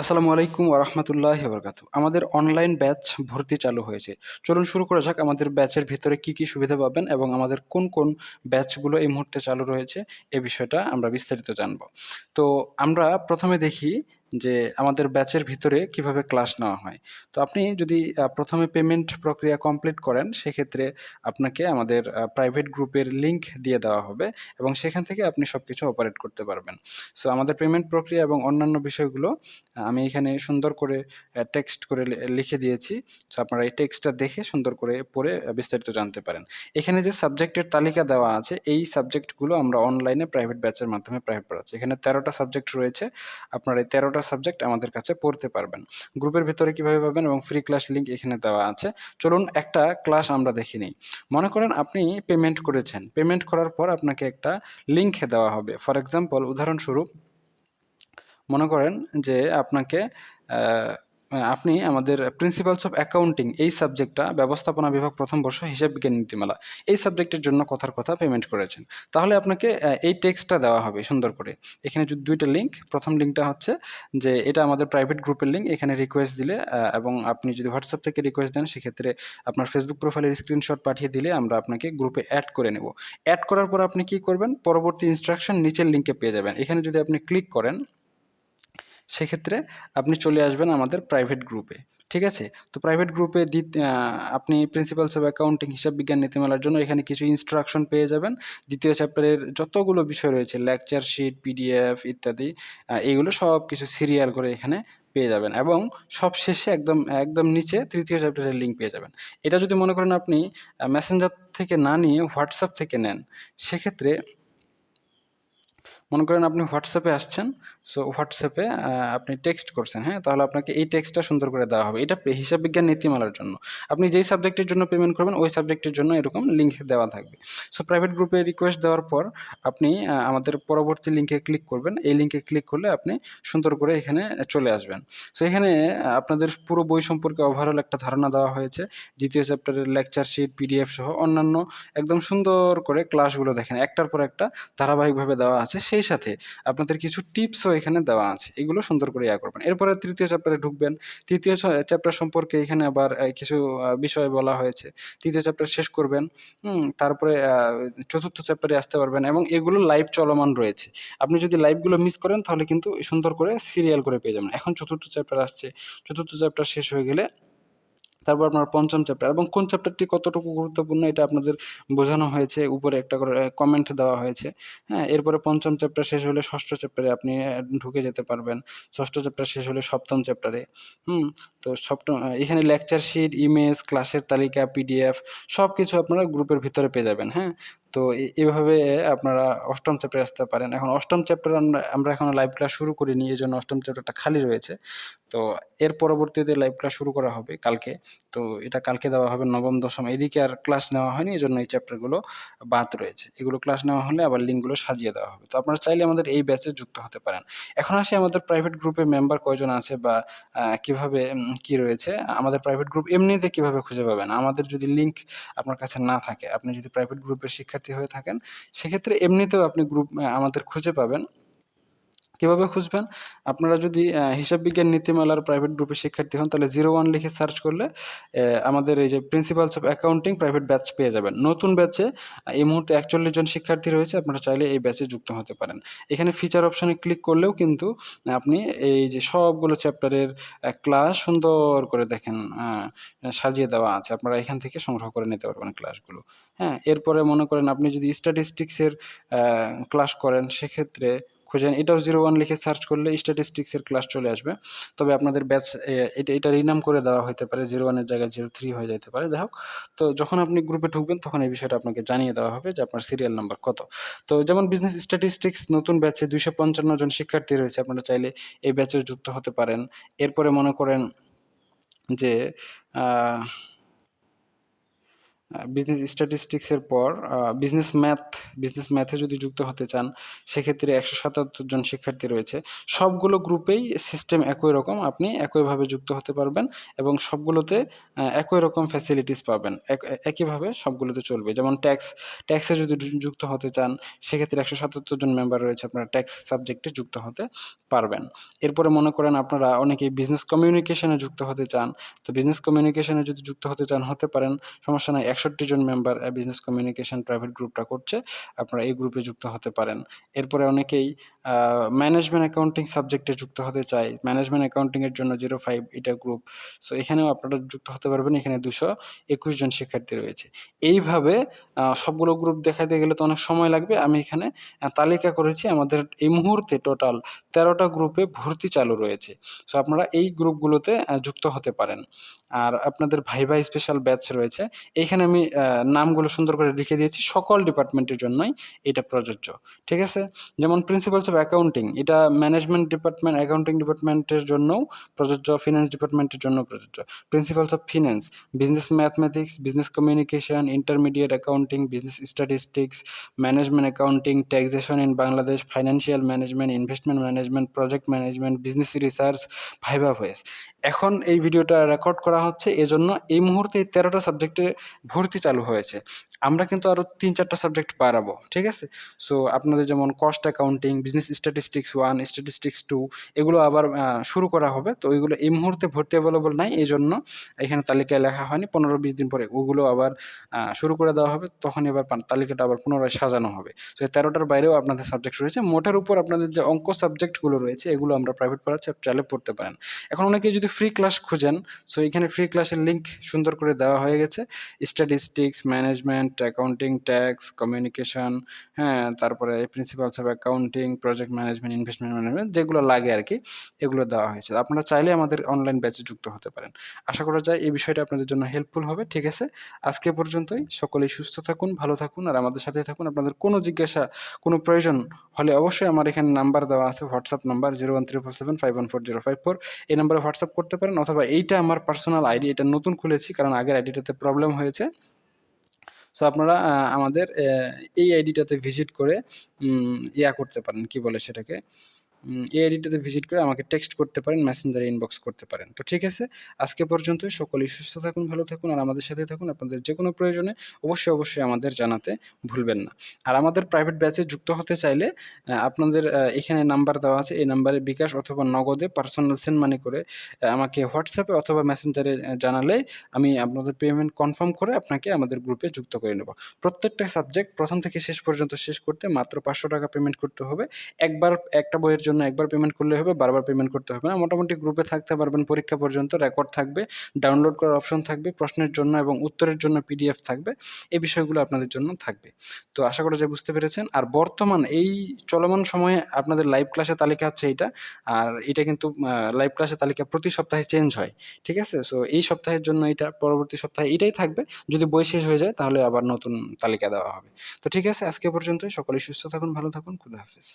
আসসালামু আলাইকুম ওরহমতুল্লাহ বরকাত আমাদের অনলাইন ব্যাচ ভর্তি চালু হয়েছে। চলুন শুরু করা যাক আমাদের ব্যাচের ভিতরে কি কি সুবিধা পাবেন এবং আমাদের কোন কোন ব্যাচগুলো এই মুহূর্তে চালু রয়েছে, এ বিষয়টা আমরা বিস্তারিত জানব। তো আমরা প্রথমে দেখি যে আমাদের ব্যাচের ভিতরে কীভাবে ক্লাস নেওয়া হয়। তো আপনি যদি প্রথমে পেমেন্ট প্রক্রিয়া কমপ্লিট করেন, সেক্ষেত্রে আপনাকে আমাদের প্রাইভেট গ্রুপের লিংক দিয়ে দেওয়া হবে এবং সেখান থেকে আপনি সব কিছু অপারেট করতে পারবেন। সো আমাদের পেমেন্ট প্রক্রিয়া এবং অন্যান্য বিষয়গুলো আমি এখানে সুন্দর করে টেক্সট করে লিখে দিয়েছি। সো আপনারা এই টেক্সটটা দেখে সুন্দর করে পড়ে বিস্তারিত জানতে পারেন। এখানে যে সাবজেক্টের তালিকা দেওয়া আছে, এই সাবজেক্টগুলো আমরা অনলাইনে প্রাইভেট ব্যাচের মাধ্যমে প্রাইভেট পড়াচ্ছি। এখানে তেরোটা সাবজেক্ট রয়েছে। আপনার এই তেরোটা সাবজেক্ট আমাদের কাছে পড়তে পারবেন। গ্রুপের ভিতরে কীভাবে পাবেন এবং ফ্রি ক্লাস লিঙ্ক এখানে দেওয়া আছে। চলুন একটা ক্লাস আমরা দেখে নিই। মনে করেন আপনি পেমেন্ট করেছেন। পেমেন্ট করার পর আপনাকে একটা লিঙ্ক দেওয়া হবে। ফর এক্সাম্পল উদাহরণস্বরূপ মনে করেন যে আপনাকে আপনি আমাদের প্রিন্সিপালস অফ অ্যাকাউন্টিং এই সাবজেক্টটা ব্যবস্থাপনা বিভাগ প্রথম বর্ষ হিসাব বিজ্ঞান নীতিমালা এই সাবজেক্টের জন্য কথার কথা পেমেন্ট করেছেন। তাহলে আপনাকে এই টেক্সটটা দেওয়া হবে সুন্দর করে। এখানে দুইটা লিঙ্ক প্রথম লিঙ্কটা হচ্ছে যে এটা আমাদের প্রাইভেট গ্রুপের লিঙ্ক এখানে রিকোয়েস্ট দিলে এবং আপনি যদি হোয়াটসঅ্যাপ থেকে রিকোয়েস্ট দেন, সেক্ষেত্রে আপনার ফেসবুক প্রোফাইলের স্ক্রিনশট পাঠিয়ে দিলে আমরা আপনাকে গ্রুপে অ্যাড করে নেব। অ্যাড করার পর আপনি কি করবেন? পরবর্তী ইনস্ট্রাকশন নিচের লিঙ্কে পেয়ে যাবেন। এখানে যদি আপনি ক্লিক করেন সেক্ষেত্রে আপনি চলে আসবেন আমাদের প্রাইভেট গ্রুপে ঠিক আছে? তো প্রাইভেট গ্রুপে আপনি প্রিন্সিপালস অফ অ্যাকাউন্টিং হিসাব বিজ্ঞান নীতিমালার জন্য এখানে কিছু ইনস্ট্রাকশন পেয়ে যাবেন। দ্বিতীয় চ্যাপ্টারের যতগুলো বিষয় রয়েছে লেকচার শিট পিডিএফ ইত্যাদি আহ, এইগুলো সব কিছু সিরিয়াল করে এখানে পেয়ে যাবেন এবং সব শেষে একদম একদম নিচে তৃতীয় চ্যাপ্টারের লিঙ্ক পেয়ে যাবেন। এটা যদি মনে করেন আপনি মেসেঞ্জার থেকে না নিয়ে হোয়াটসঅ্যাপ থেকে নেন সেক্ষেত্রে মনে করেন আপনি হোয়াটসঅ্যাপে আসছেন সো হোয়াটসঅ্যাপে আপনি টেক্সট করছেন হ্যাঁ? তাহলে আপনাকে এই টেক্সটটা সুন্দর করে দেওয়া হবে। এটা হিসাব বিজ্ঞান নীতিমালার জন্য। আপনি যেই সাবজেক্টের জন্য পেমেন্ট করবেন, ওই সাবজেক্টের জন্য এরকম লিঙ্ক দেওয়া থাকবে। সো প্রাইভেট গ্রুপে রিকোয়েস্ট দেওয়ার পর আপনি আমাদের পরবর্তী লিঙ্কে ক্লিক করবেন। এই লিঙ্কে ক্লিক করলে আপনি সুন্দর করে এখানে চলে আসবেন। সো এখানে আপনাদের পুরো বই সম্পর্কে ওভারঅল একটা ধারণা দেওয়া হয়েছে। দ্বিতীয় চ্যাপ্টারের লেকচার শিট পিডিএফ সহ অন্যান্য একদম সুন্দর করে ক্লাসগুলো দেখেন। একটার পর একটা ধারাবাহিকভাবে দেওয়া আছে। সেই সাথে আপনাদের কিছু টিপসও এখানে দেওয়া আছে। এগুলো সুন্দর করে ইয়া করবেন। এরপরে তৃতীয় চ্যাপ্টারে ঢুকবেন। তৃতীয় চ্যাপ্টার সম্পর্কে এখানে আবার কিছু বিষয় বলা হয়েছে। তৃতীয় চ্যাপ্টার শেষ করবেন। তারপরে চতুর্থ চ্যাপ্টারে আসতে পারবেন এবং এগুলো লাইভ চলমান রয়েছে। আপনি যদি লাইভগুলো মিস করেন তাহলে কিন্তু সুন্দর করে সিরিয়াল করে পেয়ে যাবেন। এখন চতুর্থ চ্যাপ্টার আসছে। চতুর্থ চ্যাপ্টার শেষ হয়ে গেলে তারপর আপনার পঞ্চম চ্যাপ্টার এবং কোন চ্যাপ্টারটি কতটুকু গুরুত্বপূর্ণ এটা আপনাদের বোঝানো হয়েছে, উপরে একটা করে কমেন্ট দেওয়া হয়েছে। হ্যাঁ এরপরে পঞ্চম চ্যাপ্টার শেষ হলে ষষ্ঠ চ্যাপ্টারে আপনি ঢুকে যেতে পারবেন। ষষ্ঠ চ্যাপ্টার শেষ হলে সপ্তম চ্যাপ্টারে হুম, তো সপ্তম এখানে লেকচার শিট ইমেজ ক্লাসের তালিকা পিডিএফ সব কিছু আপনারা গ্রুপের ভিতরে পেয়ে যাবেন। হ্যাঁ তো এভাবে আপনারা অষ্টম চ্যাপ্টারে আসতে পারেন। এখন অষ্টম চ্যাপ্টার আমরা এখন লাইভ ক্লাস শুরু করিনি এই জন্য অষ্টম চ্যাপ্টারটা খালি রয়েছে। তো এর পরবর্তীতে লাইভ ক্লাস শুরু করা হবে কালকে। তো এটা কালকে দেওয়া হবে নবম, দশম। এদিকে আর ক্লাস নেওয়া হয়নি এই জন্য এই চ্যাপ্টারগুলো বাদ রয়েছে। এগুলো ক্লাস নেওয়া হলে আবার লিঙ্কগুলো সাজিয়ে দেওয়া হবে। তো আপনারা চাইলে আমাদের এই ব্যাচে যুক্ত হতে পারেন। এখন আসি আমাদের প্রাইভেট গ্রুপে মেম্বার কয়জন আছে বা কীভাবে কি রয়েছে। আমাদের প্রাইভেট গ্রুপ এমনিতে কীভাবে খুঁজে পাবেন? আমাদের যদি লিঙ্ক আপনার কাছে না থাকে, আপনি যদি প্রাইভেট গ্রুপের শিক্ষার্থী হয়ে থাকেন। সেক্ষেত্রে এমনিতেও আপনি গ্রুপ আমাদের খুঁজে পাবেন। কীভাবে খুঁজবেন? আপনারা যদি হিসাব বিজ্ঞান নীতিমালার প্রাইভেট গ্রুপের শিক্ষার্থী হন, তাহলে জিরো ওয়ান লিখে সার্চ করলে আমাদের এই যে principles of accounting private batch পেয়ে যাবেন। নতুন ব্যাচে এই মুহূর্তে একচল্লিশ জন শিক্ষার্থী রয়েছে, আপনারা চাইলে এই ব্যাচে যুক্ত হতে পারেন। এখানে ফিচার অপশানে ক্লিক করলেও কিন্তু, আপনি এই যে সবগুলো চ্যাপ্টারের ক্লাস সুন্দর করে দেখেন সাজিয়ে দেওয়া আছে। আপনারা এখান থেকে সংগ্রহ করে নিতে পারবেন ক্লাসগুলো হ্যাঁ এরপরে মনে করেন আপনি যদি স্ট্যাটিস্টিক্সের ক্লাস করেন, সেক্ষেত্রে খুঁজেন এটাও জিরো ওয়ান লিখে সার্চ করলে স্ট্যাটিস্টিক্সের ক্লাস চলে আসবে। তবে আপনাদের ব্যাচ এটা এটা রিনাম করে দেওয়া হতে পারে জিরো ওয়ানের জায়গায় জিরো থ্রি হয়ে যেতে পারে। যাই হোক, তো যখন আপনি গ্রুপে ঢুকবেন, তখন এই বিষয়টা আপনাকে জানিয়ে দেওয়া হবে যে আপনার সিরিয়াল নাম্বার কত। তো যেমন বিজনেস স্ট্যাটিস্টিক্স নতুন ব্যাচে দুইশো পঞ্চান্ন জন শিক্ষার্থী রয়েছে, আপনারা চাইলে এই ব্যাচে যুক্ত হতে পারেন। এরপরে মনে করেন যে বিজনেস স্ট্যাটিস্টিক্সের পর বিজনেস ম্যাথ বিজনেস ম্যাথে যদি যুক্ত হতে চান, সেক্ষেত্রে একশো সাতাত্তর জন শিক্ষার্থী রয়েছে। সবগুলো গ্রুপেই সিস্টেম একই রকম, আপনি একইভাবে যুক্ত হতে পারবেন এবং সবগুলোতে একই রকম ফ্যাসিলিটিস পাবেন। এক- একইভাবে সবগুলোতে চলবে। যেমন ট্যাক্স ট্যাক্সে যদি যুক্ত হতে চান, সেক্ষেত্রে একশো সাতাত্তর জন মেম্বার রয়েছে, আপনারা ট্যাক্স সাবজেক্টে যুক্ত হতে পারবেন। এরপরে মনে করেন আপনারা অনেকেই বিজনেস কমিউনিকেশনে যুক্ত হতে চান, তো বিজনেস কমিউনিকেশনে যদি যুক্ত হতে চান, হতে পারেন, সমস্যা নাই একষট্টি জন মেম্বার বিজনেস কমিউনিকেশন প্রাইভেট গ্রুপটা করছে। আপনারা এই গ্রুপে যুক্ত হতে পারেন। এরপরে অনেকেই ম্যানেজমেন্ট অ্যাকাউন্টিং সাবজেক্টে যুক্ত হতে চাই। ম্যানেজমেন্ট অ্যাকাউন্টিংয়ের জন্য জিরো ফাইভ এটা গ্রুপ সো এখানেও আপনারা যুক্ত হতে পারবেন, এখানে দুশো একুশ জন শিক্ষার্থী রয়েছে। এইভাবে সবগুলো গ্রুপ দেখাতে গেলে তো অনেক সময় লাগবে। আমি এখানে তালিকা করেছি, আমাদের এই মুহূর্তে টোটাল তেরোটা গ্রুপে ভর্তি চালু রয়েছে। সো আপনারা এই গ্রুপগুলোতে যুক্ত হতে পারেন। আর আপনাদের ভাইবা স্পেশাল ব্যাচ রয়েছে। এইখানে আমি নামগুলো সুন্দর করে লিখে দিয়েছি। সকল ডিপার্টমেন্টের জন্যই এটা প্রযোজ্য। ঠিক আছে? যেমন প্রিন্সিপালস অফ অ্যাকাউন্টিং এটা ম্যানেজমেন্ট ডিপার্টমেন্ট অ্যাকাউন্টিং ডিপার্টমেন্টের জন্যও প্রযোজ্য ফিনান্স ডিপার্টমেন্টের জন্য প্রযোজ্য। Principles of finance business mathematics business communication intermediate accounting business statistics management accounting taxation in Bangladesh financial management investment management project management business research viva voce এখন এই ভিডিওটা রেকর্ড করা হচ্ছে, এজন্য এই মুহূর্তে এই তেরোটা সাবজেক্টে ভর্তি চালু হয়েছে। আমরা কিন্তু আরও তিন চারটা সাবজেক্ট বাড়াবো, ঠিক আছে? সো আপনাদের যেমন cost accounting business statistics one statistics two এগুলো আবার শুরু করা হবে। তো ওইগুলো এই মুহূর্তে ভর্তি অ্যাভেলেবল নাই এই জন্য এখানে তালিকায় লেখা হয়নি। পনেরো বিশ দিন পরে ওগুলো আবার শুরু করে দেওয়া হবে। তখন এবার তালিকাটা আবার পুনরায় সাজানো হবে। তো তেরোটার বাইরেও আপনাদের সাবজেক্ট রয়েছে। মোটের উপর আপনাদের যে অঙ্ক সাবজেক্টগুলো রয়েছে, এগুলো আমরা প্রাইভেট পড়াচ্ছি চাইলে পড়তে পারেন। এখন অনেকে যদি ফ্রি ক্লাস খুঁজেন সো এখানে ফ্রি ক্লাসের লিঙ্ক সুন্দর করে দেওয়া হয়ে গেছে। Statistics management accounting tax communication হ্যাঁ তারপরে principles of accounting project management investment management যেগুলো লাগে আর কি, এগুলো দেওয়া হয়েছে। আপনারা চাইলে আমাদের অনলাইন ব্যাচে যুক্ত হতে পারেন। আশা করা যায় এই বিষয়টা আপনাদের জন্য হেল্পফুল হবে, ঠিক আছে? আজকে পর্যন্তই। সকলেই সুস্থ থাকুন, ভালো থাকুন, আর আমাদের সাথে থাকুন। আপনাদের কোনো জিজ্ঞাসা, কোনো প্রয়োজন হলে অবশ্যই আমার এখানে নাম্বার দেওয়া আছে WhatsApp number zero one three four seven five one four zero five four এই নাম্বারে হোয়াটসঅ্যাপ করতে পারেন, অথবা এইটা আমার পার্সোনাল আইডি এটা নতুন খুলেছি, কারণ আগের আইডিটাতে প্রবলেম হয়েছে। সো আপনারা আমাদের এই আইডিটাতে ভিজিট করে ইয়া করতে পারেন কি বলে সেটাকে? এই আইডিটাতে ভিজিট করে আমাকে টেক্সট করতে পারেন মেসেঞ্জারে ইনবক্স করতে পারেন। তো ঠিক আছে, আজকে পর্যন্ত সকলেই সুস্থ থাকুন, ভালো থাকুন, আর আমাদের সাথে থাকুন। আপনাদের যে কোনো প্রয়োজনে অবশ্যই অবশ্যই আমাদের জানাতে ভুলবেন না। আর আমাদের প্রাইভেট ব্যাচে যুক্ত হতে চাইলে আপনাদের এখানে নাম্বার দেওয়া আছে। এই নাম্বারে বিকাশ অথবা নগদে পার্সোনাল সেন্ড মানি করে আমাকে হোয়াটসঅ্যাপে অথবা মেসেঞ্জারে জানালে আমি আপনাদের পেমেন্ট কনফার্ম করে আপনাকে আমাদের গ্রুপে যুক্ত করে নেব। প্রত্যেকটা সাবজেক্ট প্রথম থেকে শেষ পর্যন্ত শেষ করতে মাত্র পাঁচশো টাকা পেমেন্ট করতে হবে। একবার একটা বইয়ের জন্য একবার পেমেন্ট করলে হবে, বারবার পেমেন্ট করতে হবে না। মোটামুটি গ্রুপে থাকতে পারবেন, পরীক্ষা পর্যন্ত রেকর্ড থাকবে ডাউনলোড করার অপশন থাকবে, প্রশ্নের জন্য এবং উত্তরের জন্য পিডিএফ থাকবে, এই বিষয়গুলো আপনাদের জন্য থাকবে। তো আশা করা যায় বুঝতে পেরেছেন। আর বর্তমান এই চলমান সময়ে আপনাদের লাইভ ক্লাসের তালিকা হচ্ছে এটা আর এটা কিন্তু লাইভ ক্লাসের তালিকা প্রতি সপ্তাহে চেঞ্জ হয়, ঠিক আছে? সো এই সপ্তাহের জন্য এটা পরবর্তী সপ্তাহে এটাই থাকবে। যদি বই শেষ হয়ে যায়, তাহলে আবার নতুন তালিকা দেওয়া হবে। তো ঠিক আছে, আজকে পর্যন্ত সকলেই সুস্থ থাকুন, ভালো থাকুন। খুদা হাফিজ।